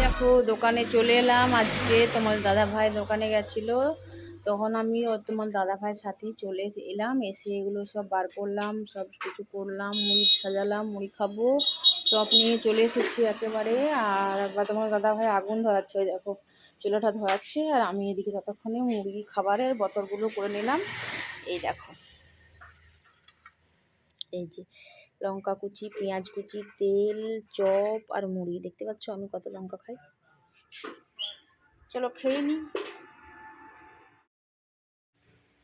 দেখো, দোকানে চলে এলাম। আজকে তোমার দাদা ভাই দোকানে গেছিল। তখন আমি তোমার দাদা ভাইয়ের সাথেই চলে এলাম। এসে এগুলো সব বার করলাম, সব কিছু করলাম, মুড়ি সাজালাম, মুড়ি খাব, চপ নিয়ে চলে এসেছি একেবারে। আর একবার তোমার দাদা ভাই আগুন ধরাচ্ছে, ওই দেখো, চুলাটা ধরাচ্ছে। আর আমি এদিকে ততক্ষণে মুরগি খাবারের বোতলগুলো করে নিলাম। এই দেখো। এই যে লঙ্কা কুচি, পেঁয়াজ কুচি, তেল, চপ আর মুড়ি। দেখতে পাচ্ছ আমি কত লঙ্কা খাই? চলো খেয়ে নিই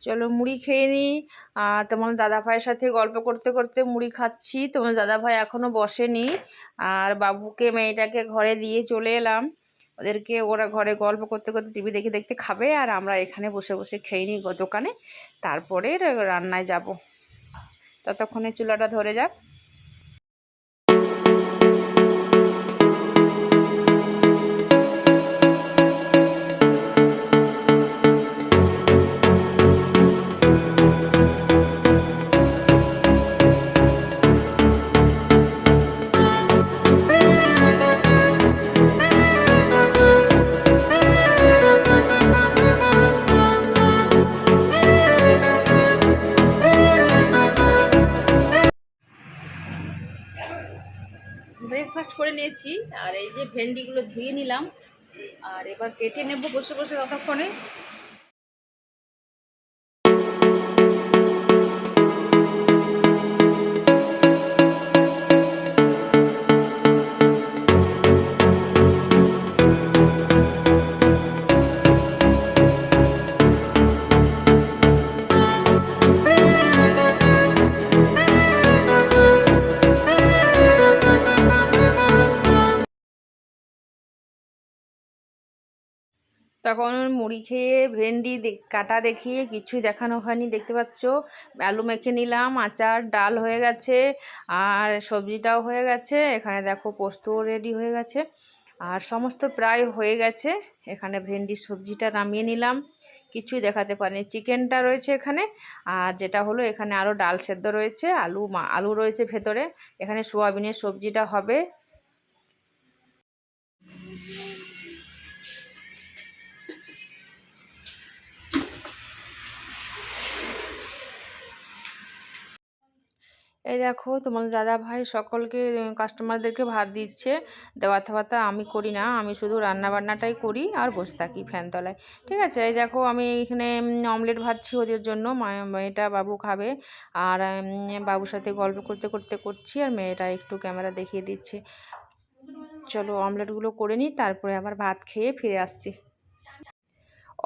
চলো মুড়ি খেয়ে নিই আর তোমার দাদা ভাইয়ের সাথে গল্প করতে করতে মুড়ি খাচ্ছি। তোমার দাদা ভাই এখনও বসেনি। আর বাবুকে, মেয়েটাকে ঘরে দিয়ে চলে এলাম। ওদেরকে ওরা ঘরে গল্প করতে করতে টিভি দেখে দেখতে খাবে। আর আমরা এখানে বসে বসে খেয়ে নিই দোকানে। তারপরে রান্নায় যাব। ততক্ষণে চুলাটা ধরে যাক। করে নিয়েছি। আর এই যে ভেন্ডিগুলো ধুয়ে নিলাম। আর এবার কেটে নেব বসে বসে ততক্ষণে। তখন মুড়ি খেয়ে, ভেন্ডি কাটা দেখিয়ে কিছুই দেখানো হয়নি, দেখতে পাচ্ছ? আলু মেখে নিলাম, আচার, ডাল হয়ে গেছে, আর সবজিটাও হয়ে গেছে, এখানে দেখো পোস্তও রেডি হয়ে গেছে, আর সমস্ত প্রায় হয়ে গেছে, এখানে ভেন্ডির সবজিটা নামিয়ে নিলাম, কিছুই দেখাতে পারিনি। চিকেনটা রয়েছে এখানে, আর যেটা হলো এখানে আরও ডাল সেদ্ধ রয়েছে, আলু আলু রয়েছে ভেতরে, এখানে সোয়াবিনের সবজিটা হবে এই দেখো তোমার দাদা ভাই সকলকে কাস্টমারদেরকে ভাত দিচ্ছে। দেওয়া থাওয়াতা আমি করি না, আমি শুধু রান্না বান্নাটাই করি আর বসে থাকি ফ্যান তলায়। ঠিক আছে, এই দেখো, আমি এখানে অমলেট ভাজছি ওদের জন্য মেয়েটা বাবু খাবে। আর বাবুর সাথে গল্প করতে করতে করছি আর মেয়েটা একটু ক্যামেরা দেখিয়ে দিচ্ছে। চলো অমলেটগুলো করে নিই, তারপরে আবার ভাত খেয়ে ফিরে আসছি।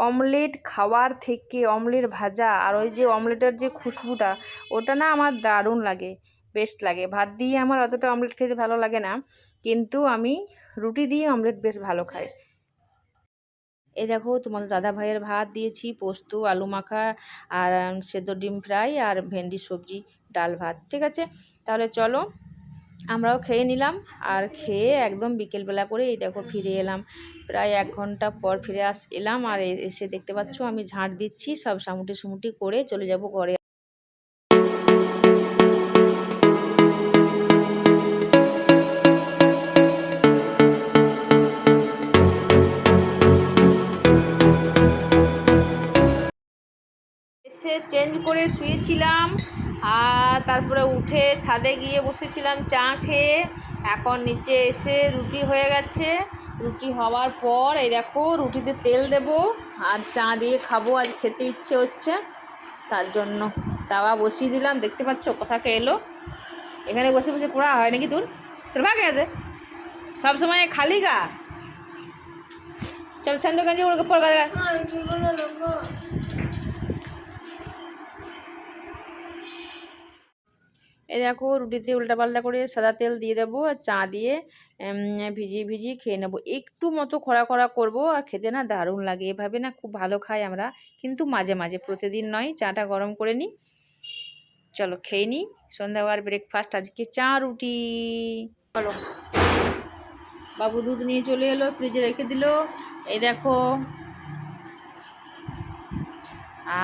অমলেট খাওয়ার থেকে অমলেট ভাজা আর ওই যে অমলেটের যে খুশবুটা, ওটা না আমার দারুণ লাগে বেস্ট লাগে। ভাত দিয়ে আমার অতটা অমলেট খেতে ভালো লাগে না, কিন্তু আমি রুটি দিয়ে অমলেট বেশ ভালো খাই। এই দেখো, তোমাদের দাদা ভাইয়ের ভাত দিয়েছি, পোস্ত, আলু মাখা, আর, সেদ্ধ ডিম ফ্রাই, আর ভেন্ডি সবজি, ডাল ভাত, ঠিক আছে? তাহলে চলো আমরাও খেয়ে নিলাম আর খেয়ে একদম বিকেলবেলা করে এই দেখো ফিরে এলাম। প্রায় এক ঘণ্টা পর ফিরে আস, এলাম আর এসে দেখতে পাচ্ছ আমি ঝাঁট দিচ্ছি, সব সামুটি সুমুটি করে চলে যাব ঘরে। চেঞ্জ করে শুয়েছিলাম আর তারপরে উঠে ছাদে গিয়ে বসেছিলাম চা খেয়ে। এখন নিচে এসে রুটি হয়ে গেছে। রুটি হওয়ার পর এই দেখো রুটিতে তেল দেব আর চা দিয়ে খাব, আজ খেতে ইচ্ছে হচ্ছে। তার জন্য তাওয়া বসিয়ে দিলাম। দেখতে পাচ্ছ কোথাকে এলো? এখানে বসে বসে পড়া হয় নাকি তোর চল ভাগে আছে? সব সময় খালি গা? চল স্যান্ডো ওর পর এই দেখো রুটিতে উল্টাপাল্টা করে সাদা তেল দিয়ে দেবো আর চা দিয়ে ভিজিয়ে ভিজিয়ে খেয়ে নেব। একটু মতো খরা খরা করব আর খেতে না দারুণ লাগে। এভাবে না খুব ভালো খাই আমরা, কিন্তু মাঝে মাঝে, প্রতিদিন নয়, চাটা গরম করে নিই। চলো খেয়ে নিই। সন্ধ্যাবার ব্রেকফাস্ট আজকে চা রুটি। চলো। বাবু দুধ নিয়ে চলে এলো ফ্রিজে রেখে দিল। এই দেখো।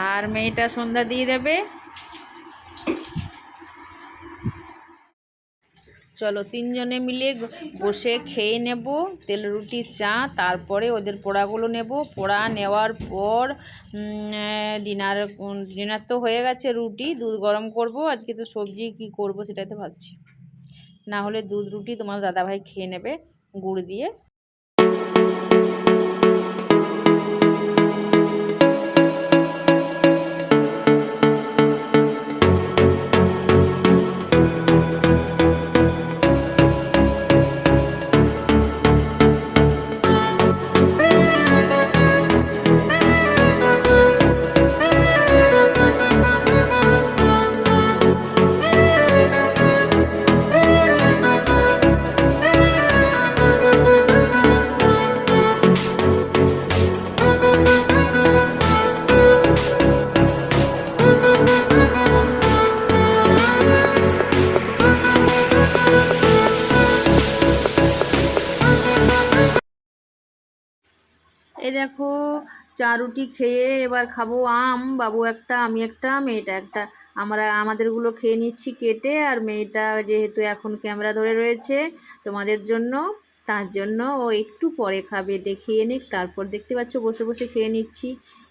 আর মেয়েটা সন্ধ্যা দিয়ে দেবে। চলো তিনজনে মিলে বসে খেয়ে নেব, তেল, রুটি, চা, তারপরে ওদের পোড়াগুলো নেব। পোড়া নেওয়ার পর ডিনার ডিনার তো হয়ে গেছে, রুটি, দুধ গরম করব। আজকে তো সবজি কি করব সেটাই সেটাতে ভাবছি। না হলে দুধ, রুটি তোমার দাদাভাই খেয়ে নেবে গুড় দিয়ে। দেখো চা রুটি খেয়ে এবার খাব আম। বাবু একটা, আমি একটা, মেয়েটা একটা। আমরা, আমাদেরগুলো খেয়ে নিচ্ছি কেটে, আর মেয়েটা যেহেতু এখন ক্যামেরা ধরে রয়েছে, তোমাদের জন্য, তার জন্য ও একটু পরে খাবে। দেখিয়ে নিক, তারপর দেখতে পাচ্ছ বসে বসে খেয়ে নিচ্ছি।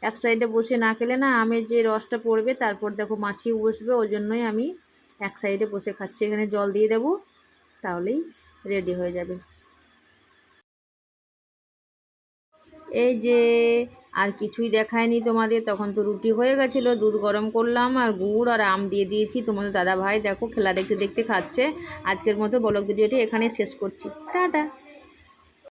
এক সাইডে বসে না খেলে না আমের যে রসটা পড়বে, তারপর দেখো মাছি বসবে, ওই জন্যই আমি এক সাইডে বসে খাচ্ছি। এখানে জল দিয়ে দেবো, তাহলেই রেডি হয়ে যাবে। এই যে, আর কিছুই দেখায়নি তোমাদের। তখন তো রুটি হয়ে গেছিল, দুধ গরম করলাম আর গুড় আর আম দিয়ে দিয়েছি তোমাদের দাদা ভাই দেখো, খেলা দেখতে দেখতে খাচ্ছে। আজকের মতো বলক ভিডিওটি এখানে শেষ করছি। টাটা।